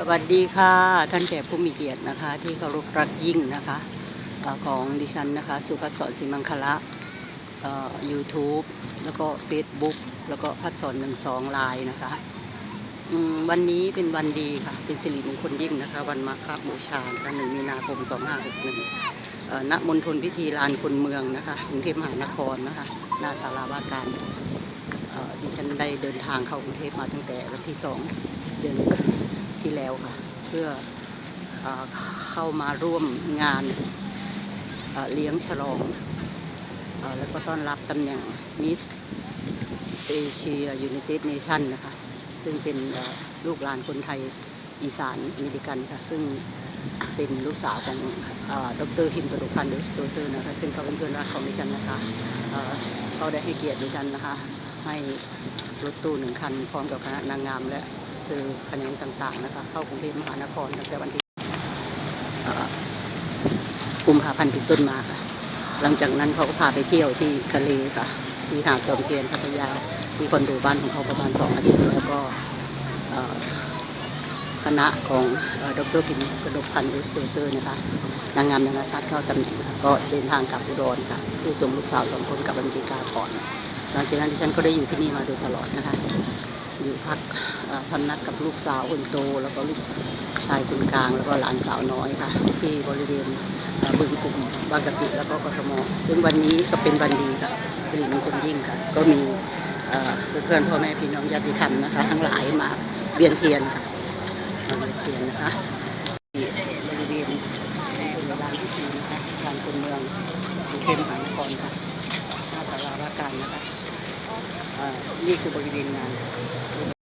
สวัสดีค่ะท่านแขกผู้มีเกียรตินะคะ ที่เคารพรักยิ่งนะคะของดิฉันนะคะ สุภัสสรศรีมังคละยูทูบแล้วก็ Facebook แล้วก็พัดสอนหนึ่งสองไลน์นะคะวันนี้เป็นวันดีค่ะ เป็นสิริมงคลยิ่งนะคะ วันมาฆบูชานะคะหนึ่งมีนาคม 2561เอ่อณมณฑลพิธีลานคนเมืองนะคะกรุงเทพมหานครนะคะหน้าศาลาว่าการดิฉันได้เดินทางเข้ากรุงเทพมาตั้งแต่วันที่สองเดือน ที่แล้วค่ะ เพื่อเอเข้ามาร่วมงานเเลี้ยงฉลองอแล้วก็ต้อนรับตำแหน่งมิสเอเชียยู i นเต็ดเนชั่นนะคะ ซึ่งเป็นลูกหลานคนไทยอีสานอเมริกันค่ะ ซึ่งเป็นลูกสาวของออดรฮิมกระดูกพันธ์เดอสโตเซอร์นะคะ ซึ่งเขาเป็นเพื่อนรักของดิฉันนะคะเเขาได้ให้เกียรติดิฉันนะคะ ให้รถตู้หนึ่งคันพร้อมกับคณะนางงามและ สื่อแขนงต่างๆนะคะเข้ากรุงเทพมหานครตั้งแต่วันที่อ่อกุมภาพันธ์เป็นต้นมาค่ะ หลังจากนั้นเขาก็พาไปเที่ยวที่ทะเลค่ะ ที่หาดจอมเทียนพัทยาที่คอนโดบ้านของเขาประมาณสองอาทิตย์แล้วก็คณะของอดรพิมกระดกพันธ์รุสเซอร์นะคะนางงามนานาชาติเข้าตำแหน่งก็เดินทางกลับอุดรค่ะเพื่อส่งลูกสาวสองคนกลับอเมริกาก่อนหลังจากนั้นดิฉันก็ได้อยู่ที่นี่มาโดยตลอดนะคะ อยู่พักพำนักกับลูกสาวคนโต แล้วก็ลูกชายคนกลาง แล้วก็หลานสาวน้อยค่ะ ที่บริเวณบึงกลุ่มบางกะปิแล้วก็กทมซึ่งวันนี้ก็เป็นวันดีค่ะเป็นมงคลยิ่งค่ะ ก็มีเพื่อนพ่อแม่พี่น้องญาติธรรมนะคะ ทั้งหลายมาเวียนเทียนค่ะมาเวียนเทียนนะคะที่บริเวณเป็นลานพิธีนะคะลานคนเมืองกรุงเทพมหานครค่ะหน้าศาลาว่าการนะคะ Ah, hindi ko pagdinan. Ah,